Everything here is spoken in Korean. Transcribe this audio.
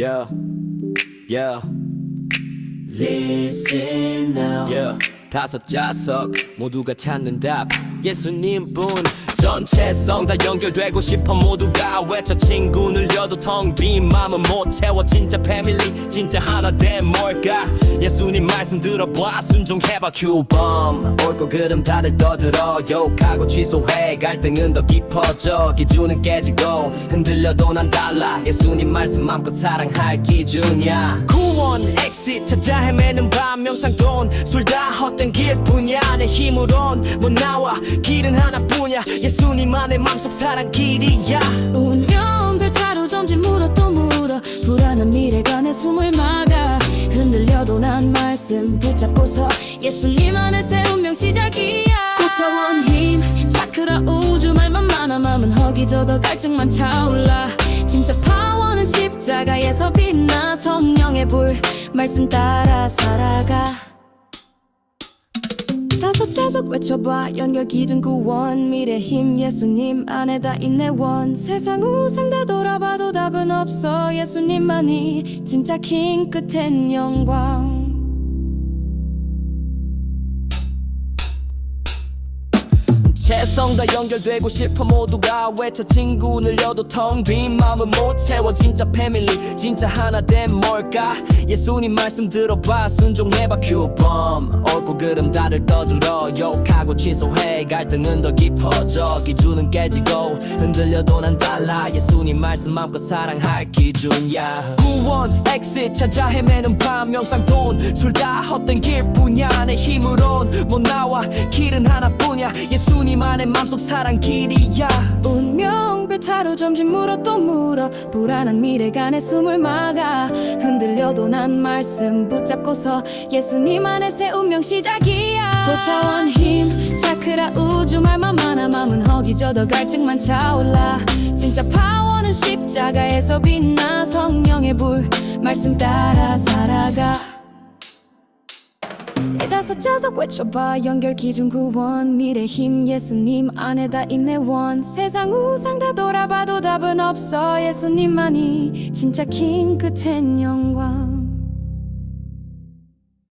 Yeah, yeah. Listen now. Yeah. 다섯 자석 모두가 찾는 답 예수님뿐. 전체성 다 연결되고 싶어 모두가 외쳐 친구 늘려도 텅빈 맘은 못 채워. 진짜 패밀리 진짜 하나 된 뭘까? 예수님 말씀 들어봐. 순종해봐. 규범. 옳고 그름 다들 떠들어. 욕하고 취소해. 갈등은 더 깊어져. 기준은 깨지고 흔들려도 난 달라. 예수님 말씀 맘껏 사랑할 기준이야. 구원 엑시 찾아 헤매 는밤 명상돈 술 다 헛된 길뿐이야. 내 힘으론 못 나와. 길은 하나뿐이야. 예수님 안에 맘속 사랑 길이야. 운명 별타로 점진 물어 또 물어. 불안한 미래가 내 숨을 막아. 흔들려도 난 말씀 붙잡고서 예수님 안에 새 운명 시작이야. 고차원 힘 차크라 우주 말만 많아. 마음은 허기져도 갈증만 차올라. 진짜 파워는 십자가에서 빛나. 성령의 불 말씀 따라 살아가. 다섯 자석 외쳐봐. 연결 기준 구원. 미래 힘 예수님 안에 다 있네 원. 세상 우상 다 돌아봐도 답은 없어. 예수님만이 진짜 킹 끝엔 영광 다 연결되고 싶어 모두가 외쳐 친구 늘려도 텅 빈 마음은 못 채워. 진짜 패밀리 진짜 하나 된 뭘까? 예수님 말씀 들어봐. 순종해봐 규범. 옳고 그름 다들 떠들어. 욕하고 취소해. 갈등은 더 깊어져. 기준은 깨지고 흔들려도 난 달라. 예수님 말씀 맘껏 사랑할 기준이야. 구원 엑시 찾아 헤매는 밤. 명상 돈술 다 헛된 길뿐이야 내 힘으론. 못 나와 길은 하나뿐이야. 예수님 안에 맘속 사랑 길이야. 운명 별 타로 점진 물어 또 물어 불안한 미래가 내 숨을 막아 흔들려도 난 말씀 붙잡고서 예수님 안에 새 운명 시작이야. 고차원 힘 차크라 우주 말만 많아 마음은 허기져도 갈증만 차올라. 진짜 파워는 십자가에서 빛나 성령의 불 말씀 따라 살아가 이 다섯 자석 외쳐봐. 연결 기준 구원. 미래 힘 예수님 안에 다 있네 원. 세상 우상 다 돌아봐도 답은 없어. 예수님만이 진짜 킹 끝엔 영광